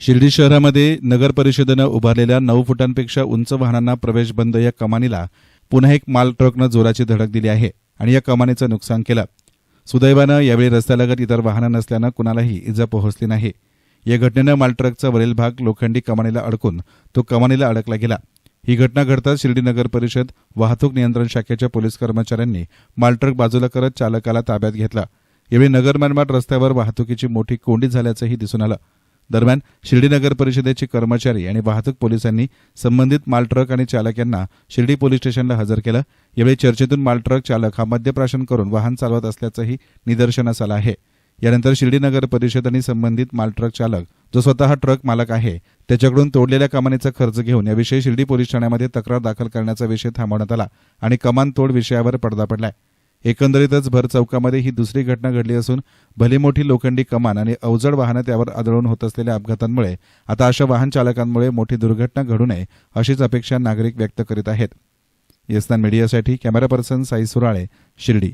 शिर्डी शहरामध्ये नगर परिषदेनं उभारलेल्या नऊ फुटांपेक्षा उंच वाहनांना प्रवेश बंद या कमानीला पुन्हा एक माल ट्रकनं जोराची धडक दिली आहे आणि या कमानीचं नुकसान केलं. सुदैवानं यावेळी रस्त्यालगत इतर वाहनं नसल्यानं कुणालाही इजा पोहोचली नाही. या घटनेनं माल ट्रकचा वरील भाग लोखंडी कमानीला अडकून तो कमानीला अडकला गेला. ही घटना घडताच शिर्डी नगर परिषद वाहतूक नियंत्रण शाखेच्या पोलीस कर्मचाऱ्यांनी मालट्रक बाजूला करत चालकाला ताब्यात घेतला. यावेळी नगर मनमाड रस्त्यावर वाहतुकीची मोठी कोंडी झाल्याचंही दिसून आलं. दरम्यान शिर्डी नगर परिषदेचे कर्मचारी आणि वाहतूक पोलिसांनी संबंधित मालट्रक आणि चालक यांना शिर्डी पोलीस स्टेशनला हजर केलं. यावेळी चर्चेतून मालट्रक चालक हा मद्यप्राशन करून वाहन चालवत असल्याचंही निदर्शनास आलं आहे. यानंतर शिर्डी नगर परिषद आणि संबंधित मालट्रक चालक जो स्वतः ट्रक मालक आहे त्याच्याकडून तोडलेल्या कमानीचा खर्च घेऊन याविषयी शिर्डी पोलीस ठाण्यामध्ये तक्रार दाखल करण्याचा विषय थांबवण्यात आला आणि कमान तोड विषयावर पडदा पडलाय. एकंदरीतच भर चौकामध्ये ही दुसरी घटना घडली असून भली मोठी लोखंडी कमान आणि अवजड वाहनं त्यावर आदळून होत असलेल्या अपघातांमुळे आता अशा वाहन चालकांमुळे मोठी दुर्घटना घडू नये अशीच अपेक्षा नागरिक व्यक्त करीत आहेत. येस्तान मीडियासाठी कॅमेरा पर्सन साई सुराळे शिर्डी.